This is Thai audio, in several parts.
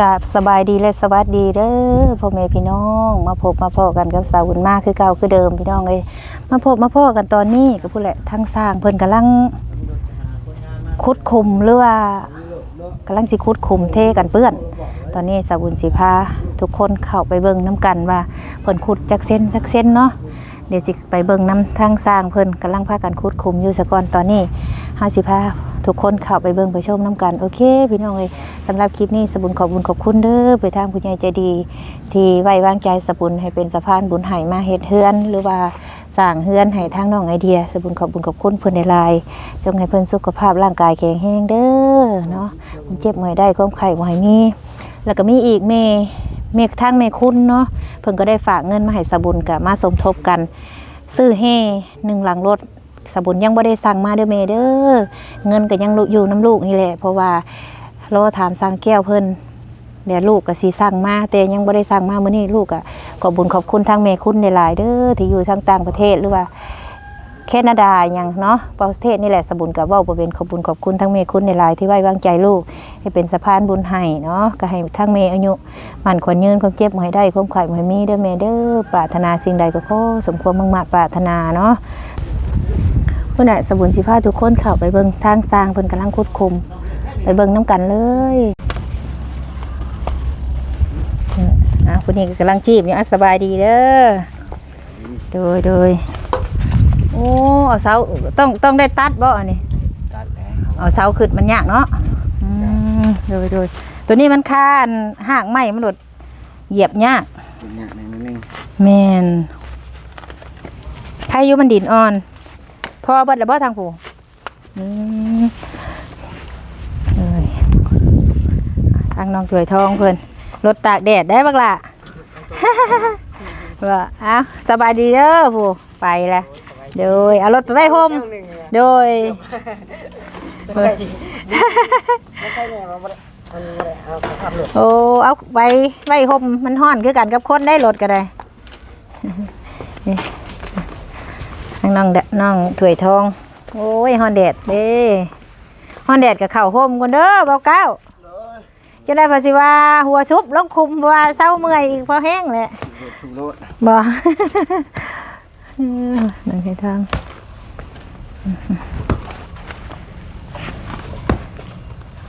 กาบสบายดีและสวัสดีเด้อพ่อแม่พี่น้อง มาพบมาพ่อกันกับสาวบุญมากคือเก่าคือเดิมพี่น้องเลยมาพบมาพ่อกันตอนนี้ก็พูดแหละทั้งสร้างเพิ่นกำลังคุดคุมหรือว่ากำลังสิคุดคุมเทกันเปื้อน ตอนนี้สาวบุญสิพาทุกคนเข้าไปเบิ่งน้กันว่าเพิ่นขุดจักเส้นจักเส้นเนาะเดี๋ยวสิไปเบิ่งน้ทั้งสร้างเพิ่นกำลังพากันคุดคุมอยู่สะก่อนตอนนี้เฮาสิพา ทุกคนเข้าไปเบิ่งไปชมน้กัน โอเค พี่น้องเอ้ยสำหรับคลิปนี้สบุญขอบบุญขอบคุณเด้อไปทางผู้ใหญ่ใจดี ที่ไว้วางใจสบุญให้เป็นสะพานบุญให้มาเฮ็ดเฮือน หรือว่าสร้างเฮือนให้ทางน้องไอเดีย สบุญขอบบุญขอบคุณเพิ่อนในลายจงให้เพิ่อนสุขภาพร่างกายแข็งแรงเด้อเนาะผมเจ็บเมื่อยได้ความไข้บ่ให้มีแล้วก็มีอีกเมเมฆทางเมคุณเนาะเพิ่นก็ได้ฝากเงินมาให้สบุญกับมาสมทบกัน ซื้อเฮหนึ่งหลังรถ สบุญยังบ่ได้สั่งมาเด้อเมเด้อเงินก็ยังอยู่น้ำลูกนี่แหละ เพราะว่ารอถามสั่งแก้วเพิ่นเดี๋ยวลูกก็สิสั่งมาแต่ยังบ่ได้สั่งมามื้อนี้ลูกก็ขอบบุญขอบคุณทางแม่คุณหลายๆเด้อที่อยู่ทางต่างประเทศหรือว่าแคนาดาหยังเนาะประเทศนี่แหละสบุญกับว้าบ่เป็นขอบบุญขอบคุณทางแม่คุณหลายที่ไว้วางใจลูก ให้เป็นสะพานบุญให้เนาะก็ให้ทางแม่อายุมันขวัญยืนความเจ็บบ่ให้ได้ความไข้บ่ให้มีเด้อแม่เด้อปรารถนาสิ่งใดก็ขอสมความมุ่งมั่นปรารถนาเนาะ พุ่นน่ะสบุญสิพาทุกคนเข้าไปเบิ่งทางสร้างเพิ่นกำลังขุดคุม ไปเบิ่งน้ำกันเลยอะคุณนี่ก็กำลังจีบอยู่อะสบายดีเด้อโดยโดยโอ้เอาเสาต้องต้องได้ตัดบ่อันนี้ตัดแล้วเอาเสาขึ้นมันยากเนาะอืมโดยโดยตัวนี้มันคาอันหากไม้มันหลดเหยียบยากเป็นอย่างหนึงนิดนึงแมนใครอยู่มันดินอ่อน พอเบิดแล้วบ่ทางผู้อืมเอ้ยทางน้องถวยทองเพิ่นรถตากแดดได้บักล่ะ ว่าเอ้าสบายดีเด้อผู้ไปละโดยเอารถไปไว้โฮมโดยไม่ใช่เนี่ยมันบ่ได้มันบ่ได้เอาโอ้เอาไว้ไว้โฮมมันฮ้อนคือกันกับคนได้รถก็ได้ นี่ทางน้องเดน้องถวยทอง โอ้ยฮ้อนแดดเด้ฮ้อนแดดกับเข่าโฮมกันเด้อเบาเก้าจะได้ภาษีว่าหัวชุบลงคุมว่าเศร้าเมื่อยอีกพอแห้งเลยชุบรถบ่เออนั่นคือทาง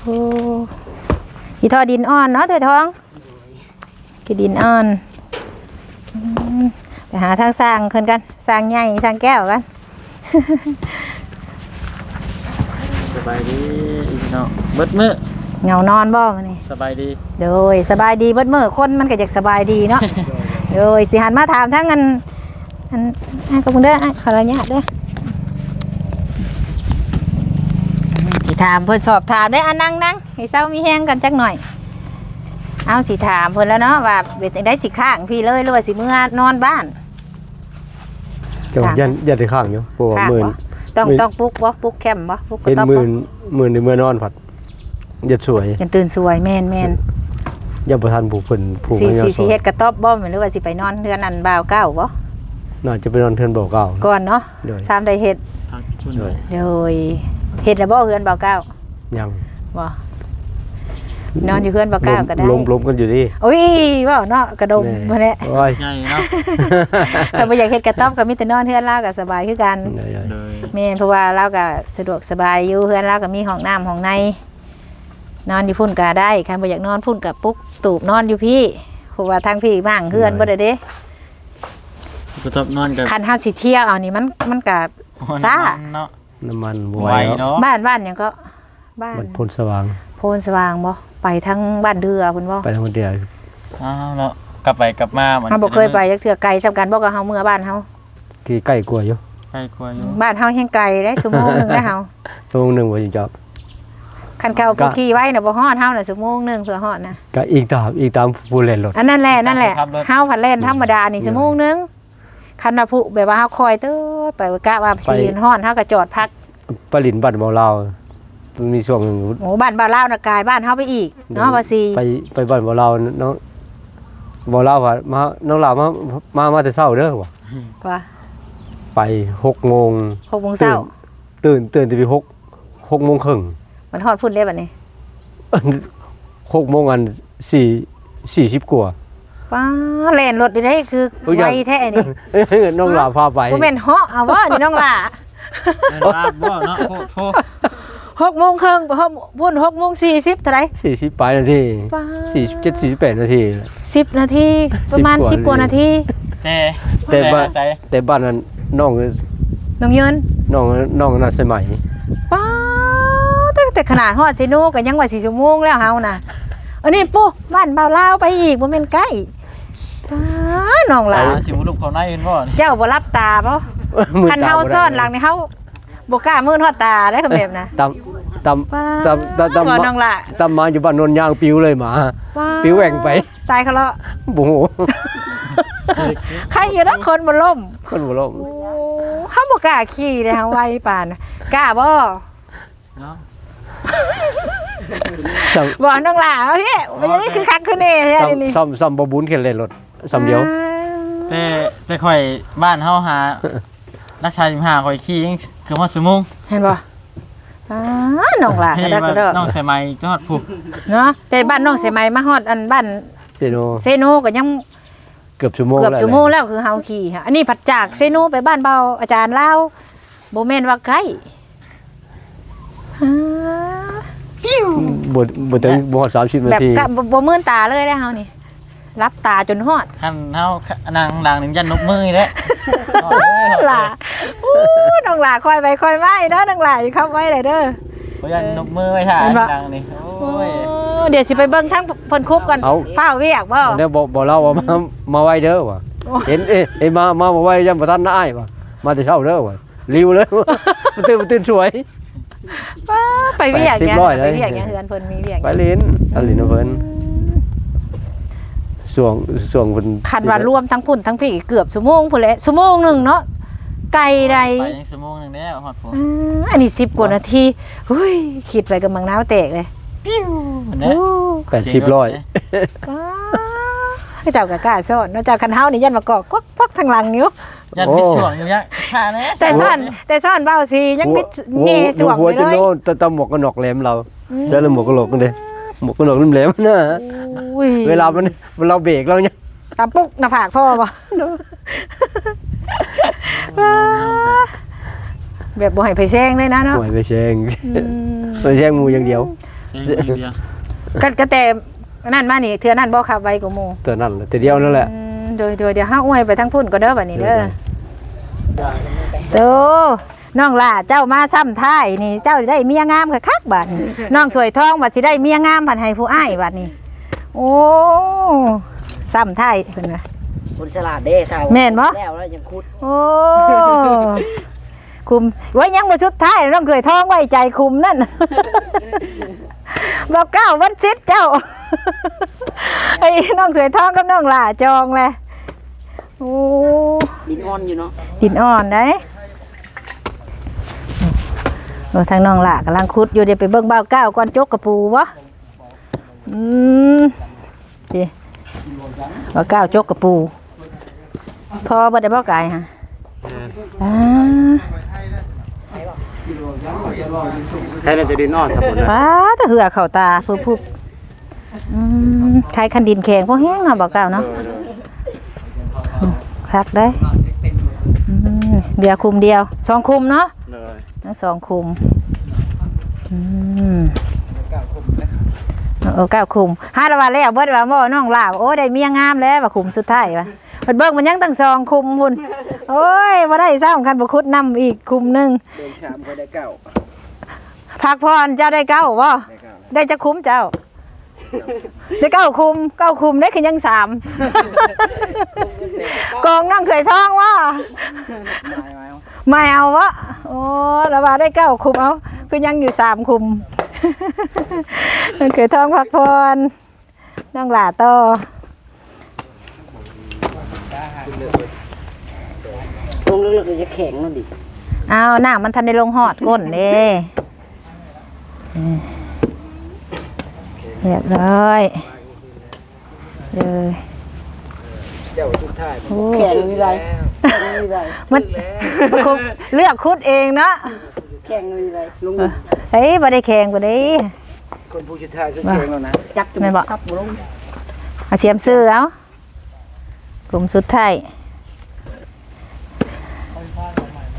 โอ้กี่ทอดินอ่อนเนาะเถยทองกี่ดินอ่อนอืมไป หาทางสร้างคนกันสร้างใหญ่สร้างแก้วกัน สบายดีอีกเนาะเบิดมื้อเหงานอนบ่มันนี่สบายดีโดยสบายดีเบิดมื้อคนมันก็อยากสบายดีเนาะ โดยสิหันมาถามทั้งอันอันอันกับมึงเด้ออันขออนุญาตเด้อสิถามเพิ่นสอบถามได้ออันนั่งนั่งให้เศร้ามีแห้งกันจักหน่อย เอาสิถามเพิ่นแล้วเนาะว่าเป็นจั่งได้สิข้างพี่เลยหรือว่าสิมื้อนอนบ้าน จังหวะยันยันได้ข้างอยู่ปวข้างหมื่นบ่ต้องหมื่นต้องปลุกบ่ปลุกแคมป์บ่ปลุกกระเป็นต๊อบหมื่บ่นหมื่นในเมื่อนอนผัดยัดสวยจนตื่นสวยแม่นแม่นยับประทานผูกเพิ่นผูกสิให้ยาสิสสิวยเฮ็ดกระต๊อบบ่แม่นหรือว่าสิไปนอนเรือนอันบ่าวเก้าบ่น่าจะไปนอนเทือนบ่อเก่า ก่อนเนาะโดย สามได้เฮ็ดพักทุนโดย โดยเฮ็ดแล้วบ่เฮือนบ่าวเก้ายังบ่ นอนอยู่เพื่อนบ่กล้าก็ได้ล้มล้มกันอยู่ดิโอ้ยว่าเนาะกระดมมาแหละโอ้ยใหญ่เนาะแต่บ่อยากเฮ็ดกระต๊อบก็มีแต่นอนเฮือนเราก็สบายคือกันเดี๋ยวโดยแม่นเพราะว่าเราก็สะดวกสบายอยู่เฮือนเราก็มีห้องน้ำห้องใน นอนอยู่พุ่นก็ได้คันบ่อยากนอนพุ่นก็ปลุ๊กตูบนอนอยู่พี่เพราะว่าทางพี่บ้างเฮือนบ่ได้เด้กูตบนอนกับคันเฮาสิเที่ยวเอานี่มันมันก็ซ่าเนาะๆน้ำมันบไหววยเนาะบ้านบ้านหยังก็บ้านมันพ่นสว่างโพนสว่างบ่ ไปทั้งบ้านเดือพุ่นบ่ไปทางเดียวอ้าวเนาะกลับไปกลับมามันเฮาบ่เคยไปจักเทื่อไกลซำกันบ่กับเฮาเมื่อบ้านเฮาที่ใกล้กลัวอยู่ไปครัวอยู่บ้านเฮาแห่งไกลได้ชั่วโมงหนึงได้เฮาชั่วโมงหนึงบ่สิจับคันเก่าผู้ขี่ไว้น่ะบ่ฮอดเฮาน่ะชั่วโมงหนึงเพื่อฮอดนะก็อีกตามอีกตามผู้เล่นรถอันนั้นแหละนั่นแหละเฮาผัดเล่นธรรมดานี่ชั่วโมงหนึงคันว่าผู้แบบว่าเฮาคอยเตื้อไปกะว่าสิฮอดเฮาก็จอดพักปลินบัตรบ่เรา มันมีช่วงหนึงโอ้บ้านบ่าวลาวน่ะกลายบ้านเฮาไปอีกเนาะว่าสิไปไปบ้านบ่เราน้องบ่เราว่ามาน้องลาวมามามาแต่เช้าเด้อว่ะว่าไปหกโมง6โมงเช้าตื่นตื่นตีหกหกโมงครึ่งมันฮอดพุ่นเด้บัดนี้หกโมงอันสี่สี่สิบกว่า ป้าแล่นรถได้คือโอ้ยไวยังแท้นี่น้องหลาพาไป บ่แม่นเหาะเอาว่านี่น้องล่ะเดินลาบบ่เนาะโพดโพด หกโมงครึ่งหกพุ่นหกโมงสี่สิบเท่าไหรสี่สิบปลายนาทีป้าสี่สิบเจ็ดสี่สิบแปดนาที สิบนาทีประมาณสิสิบบกกว่าว่านาทีแต่แต่บ้านใส่แต่บ้านนั้นน้องน้องเยินน้องน้องน่าสมัยป้าแต่แต่ขนาดฮอดซิโนก็ยังว่าสี่ชั่วโมงแล้วเฮาน่ะอันนี้ปุ๊บ้านเบาลาวไปอีกบ่แม่นใกล้ป้าน้องหหลาล่ะสิบุลูกเขาในเห็นบ่นี่เจ้าบ่รับตาบ่มืคันเฮาตบ่ได้ซ่อนหลังนี่เฮา บ่กล้ามือฮอดตาได้คำแบบนะตำตำป้าตำตำตำบ่น้องล่ะตำมาอยู่บ้านนนยางปิวเลยหมาป้าปิวแหว่งไป ตายเขาแล้วโอ้โหใครอยู่นะคนบ่ล่มคนบ่ล้มโอ้เฮาบ่กล้าขี่เลยเฮาไวปานน่ะกล้าบ่เนาะซ้บ่น้องหล่าเฮ้ยมันจะได้คือคักคือแน่เฮ้ยำนี่ซ้ำซ้ำบ่บุญแค่เล่นรถซ้ำเดียวแต่แต่ข่อยบ้านเฮาหา รักชาย15ข่อยขี่ยังเกือบฮอดชั่วโมงเห็นบ่อ่าน้องหล่าเฮ้ก็ยได้ว่าก็ได้น้องใส่ไม้จอดผู้เนาะแต่บ้านน้องเสยไหมัยมาฮอดอันบ้านเซโนเซโนก็ยังเกือบชั่วโมงเกือบแล้วชั่วโมงแล้วคือเฮาขี่ค่ะอันนี้ผัดจากเซโนไปบ้านเบาอาจารย์ลาวบ่แม่นว่าไกลอ่าบ่บ่ถึงบ่ฮอด30นาแบบทีกะบ่บ่มื่นตาเลยได้อเฮานี่ รับตาจนฮอด คันเฮานางดังนึงยันนกมืออีกแล้วหล่าอู้ น้องหล่าคอยไปคอยมาอีเด้อน้องหล่าอยู่ครับไว้เลยเด้อบ่ยันนกมือไว้ท่าเห็นปะ ดังนี่โอ้ยโอ้เดี๋ยวสิไปเบิ่งทั้งเพิ่นคุบก่อนเอาฟ้าวเวียกบ่เดี๋ยวบอกบอกเราว่ามามาไว้เด้อว่ะโอ้เห็นเอ้ยเอ้ยมามาบ่ไว้ยังบ่ทันได้ว่ะมาแต่เช้าเด้อว่ะริวเลย มันตื่นมันตื่นสวย ป้าไปเวียกยังแปดสิบร้อยเลย ไปเวียกยังเฮือนเพิ่นมีเวียกไปลิ้นอันลิ้นเอาเพิ่นส่วงส่วงเพิ่นคันว่ารวมทั้งพุ่นทั้งพี่เกือบชั่วโมงพุ่นแหละชั่วโมงหนึงเนาะ ไกลใดไปยังชั่วโมงหนึงแล้วฮอดผมอ่าอันนี้10กว่านาทีหุ้ยคิดไปกับมังนาวแตกเลยมันเด้อแปดสิบร้อยป้าให้เจ้าก็กล้าซ่อนเนาะเจ้าคันเฮานี่ยันมากอกกวักกวักทางหลังนิ้วยันพิดช่วงอยู่ยังค่าแน่แต่ซ่อนแต่ซ่อนเบ้าสิยังมิดเง่สวงหัวอยู่จะเลโน่ยนตะตะหมวกกันน็อกแหลมเราใช่แล้วหมวกกันน็อกกันเด้หมวกกันน็อกแหลมๆนะอุ้ยเวลามันเราเบรกเราเนี่ยตามปุ๊กหน้าผากพ่อบ่ แบบบ่ให้ไผแซงเลยนะเนาะหวยไปแซงอืมไปแซงหมูอย่างเดียวเสียงเดียวก็ก็แต่นั่นมานี่เทื่อนั่นบ่ขับไวกว่าหมู่ตัวนั้นแหละตัวเดียวนั่นแหละอืมโดยโดยเดี๋ยวห้าอวยไปทั้งพุ่นก็เด้อบัดนี้เด้อโตน้องล่าเจ้ามาซ้ำท้ายนี่ เจ้าสิได้เมียงามคักๆบัดนี้น้องถวยทองบัดสิได้เมียงามผันให้ผู้อ้ายบัดนี้ โอ้ซ้ำท้ายเพิ่นว่า คนฉลาดเด้สาวแม่นบ่ แล้วแล้วยังคุดโอ้คุมไว้ยังบ่สุดท้ายน้องถวยทองไว้ใจคุมนั่น บอกเก้าวันซิดเจ้าไอ้น้องถวยทองกับน้องล่าจองเลยโอ้ดินอ่อนอยู่เนาะดินอ่อนได้เออทางน้องหล่ากำลังคุดอยู่เดี๋ยวไปเบิ่งเบ้าเก้าก่อนจกกระปูวะอืมดิเบ้าเก้าจกกระปู พอบ่ได้เบ้าไก่ฮะอ่าแค่นั้นจะดินอ่อนสมบูรณ์ป้าแตะเหือเข่าตาพุบพุบอืมใช้คันดินแข็งพอแห้งเนาะเบ้าเก้าเนาะอืมคักได้อืมเบียร์คุมเดียวสองคุมเนาะเลยทั้งสองคุมอืมเออเก้าคุมห้าละวันแล้วเบิดว่าหม้อน้องลาวโอ้ได้เมียงามแล้วว่าคุมสุดท้ายว่ะ เพิ่นเบิ่งมันยังตั้งสองคุมพุ่นโอ้ยบ่ได้ซ้ำคันบ่คุดนำอีกคุมหนึงเดินชามก็ได้เก้าพักพรเจ้าได้เก้าบ่ได้จะคุ้มเจ้า ได้เก้าคุมเก้าคุมได้คือยังสามกองนั่งเคยท้องว่าไม่เอาวะโอ้ระบาได้เก้าคุมเอาก็ยังอยู่สามคุมมันเคยท้องพักพรน้องหลาต่อตร งเลือกๆจะแข็งนั่นดิเอาหน้ามันทันได้ลงหอดก้นเด้เรียบร้อยเลยเจ้าทุกท่ายโอ้แข็งมีไรแข็งมีไรมันมันคงเลือกคุดเองเนาะแข็งมีไรลุงเฮ้ยบ่ได้แข่งบ่ได้คนผู้ชุดท้ายคือแข็งแล้วนะจับจแม่นบ่ซับบ่ลงเอาเสียมซื้อเอากลุ่มสุดท้าย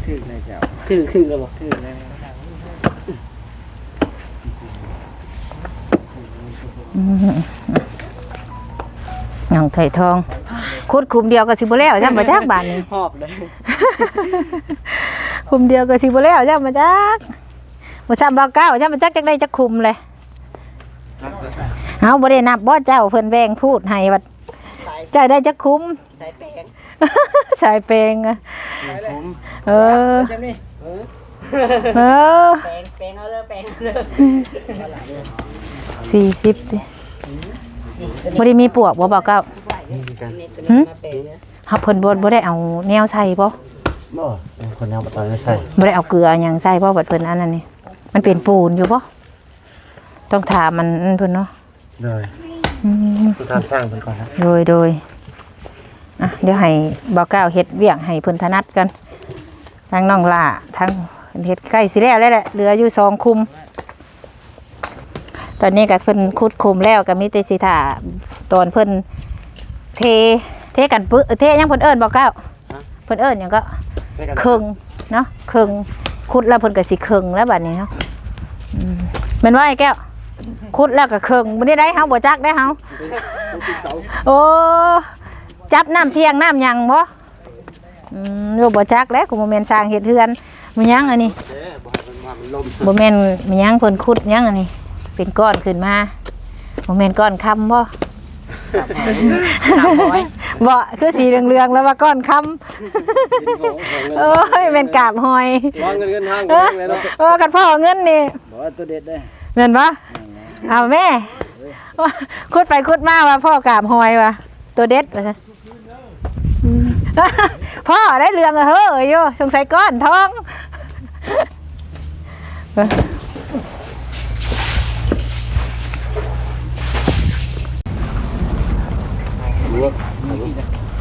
ถือในเจ้าถือถือแล้วบ่ถือแล้วอืมน้องไถ่ทองคุดคุมเดียวก็สิบ่แล้วจ้ะบ่จักบาดนี้หอบเลยคุมเดียวก็สิบ่แล้วจ้ะบ่จักบ่ซ้ำบ่เก้าจ้ะบ่จักจักได้จักคุมเลยเฮาบ่ได้นับบ่เจ้าเพิ่นแบ่งพูดให้ว่าเจ้าได้จักคุมใส่แป้ง สายเปงอะเออใช่ไหมเออแป้งแป้งเอาเลยแป้งเอาเลยสี่สิบดิบ่ได้มีปวกบ่บ่เก้าหึฮับเพิ่นบ่บ่ได้เอาแนวใส่บ่บ่คนเอาตอนนี้ใช่บ่ได้เอาเกลือหยังใส่บ่บัดเพิ่นอันนั้นนี่มันเป็นปูนอยู่บ่ต้องถามมันอันเพิ่นเนาะเลยอืมทานสร้างเป็นก่อนนะโดยโดย อะเดี๋ยวให้บ่าวก้าวเฮ็ดเวียงให้เพิ่นถนัดกันทั้งน้องล่าทั้งเฮ็ดใกล้สิแล้วแล้วแหละเหลืออยู่สองคุม ตอนนี้ก็เพิ่นคุดคุมแล้วก็มีแต่สิท่าตอนเพิ่นเทเทกันปึเทหยังเพิ่นเอิ้นบ่าวก้าวเพิ่นเอิ้นหยังก็เคิงเนาะเคิงคุดแล้วเพิ่นก็สิเคิงแล้วบัดนี้เนาะอืมแม่นว่าไอ้แก้วคุดแล้วก็เคิงบ่ได้ได้เฮาบ่จักได้เฮาโอ้ จับน้ำเที่ยงน้ำหยังบ่อืมโยบ่จักแล้วกูบ่แม่นสร้างเฮ็ดเฮือนมันหยังอันนี้บ่แม่นมันหยังเพิ่นขุดหยังอันนี้ เป็นก้อนขึ้นมาบ่แม่นก้อนคำบ่บ่คือสีเหลืองๆแล้วว่าก้อนคำโอ้ยแม่นกาบหอยวางเงินเงินห้างเออเลยเนาะเออกันพ่อเอาเงินนี่บอกว่าตัวเด็ดได้แม่นบ่เอาแม่ขุดไปขุดมาว่าพ่อกาบหอยว่ะ ตัวเด็ดว่าซั่นพ่อได้เรื่องอะเฮ้ยอยู่สงสัยก้อนทอง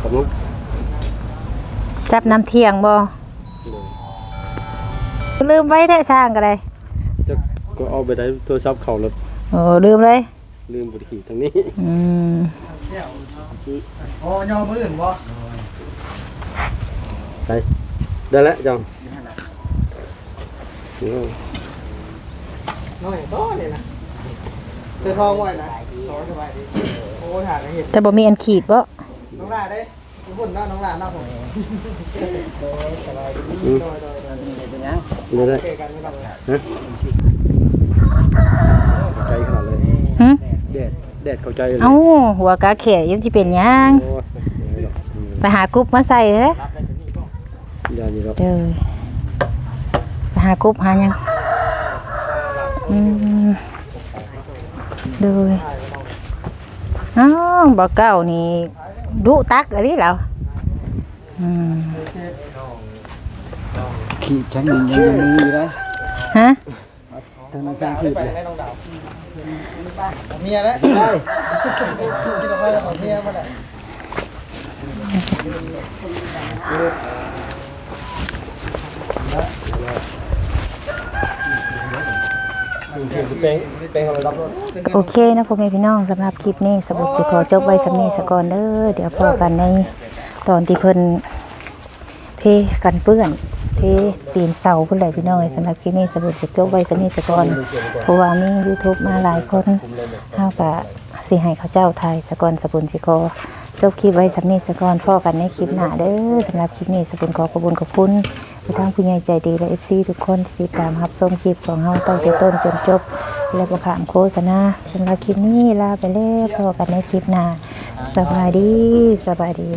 ผมรู้จับน้ำเที่ยงบ่ลืมไว้ได้สร้างกันเลยจะก็เอาไปได้โทรศัพท์เขาแล้ว โอ้ลืมเลย ลืมบุตรขี่ทางนี้อืมอ๋อย่อมืออื่นบ่ไปได้แล้วจังเดี๋ยวน้อยก็เลยนะเธอทองไว้นะทองสบายดีโอ้ถ่ายเห็นจะบ่มีอันขีดบ่น้องลาได้ทุกคนนะน้องลาน้าผมสบายดีอืมโดยโดยโดยเป็นยังได้ได้เจอกันไม่ต้องใจขนาดเลย หึ แดดแดด เข้าใจเลยเอ้าหัวกาแขยิ้มสิเป็นหยังโอ้ยไปหากรุ๊ปมาใส่เด้อยานี่ครับเด้อไปหากรุ๊ปหาหยังอืมเด้ออ้าวบ่เก้านี่ดุตักอะไรแล้วอืมขีดชั้นหนึ่งยังยังมีอยู่นะฮะ ทางนั้นสร้างขีดเลยเมียแล้วได้ที่เราไปของเมียมาแล้วแป้งแป้งเอาไปรับรถโอเคนะพ่อแม่พี่น้องสำหรับคลิปนี้สบุดสิขอจบไว้สำนี้สก่อนเด้อเดี๋ยวพอกันในตอนที่เพิ่นเทกันเปื้อนเทตีนเสาพุ่นแหละพี่น้องสำหรับคลิปนี้สบุดสิจบไว้สำนี้สกอนเพราะว่ามี YouTube มาหลายคนเฮาก็สิให้เขาเจ้าไทยสกอนสบุญสิขอจบคลิปไว้สำนีสกอนพอกันในคลิปหน้าเด้อสำหรับคลิปนี้สบุญขอขอบคุณขอบคุณไปทางผู้ใหญ่ใจดีและ FC ทุกคนที่ติดตามรับชมคลิปของเฮาตั้งแต่ต้นจนจบ และประขามโฆษณาสำหรับคลิปนี้ลาไปแล้วพอกันในคลิปหน้าสบายดีสบายดี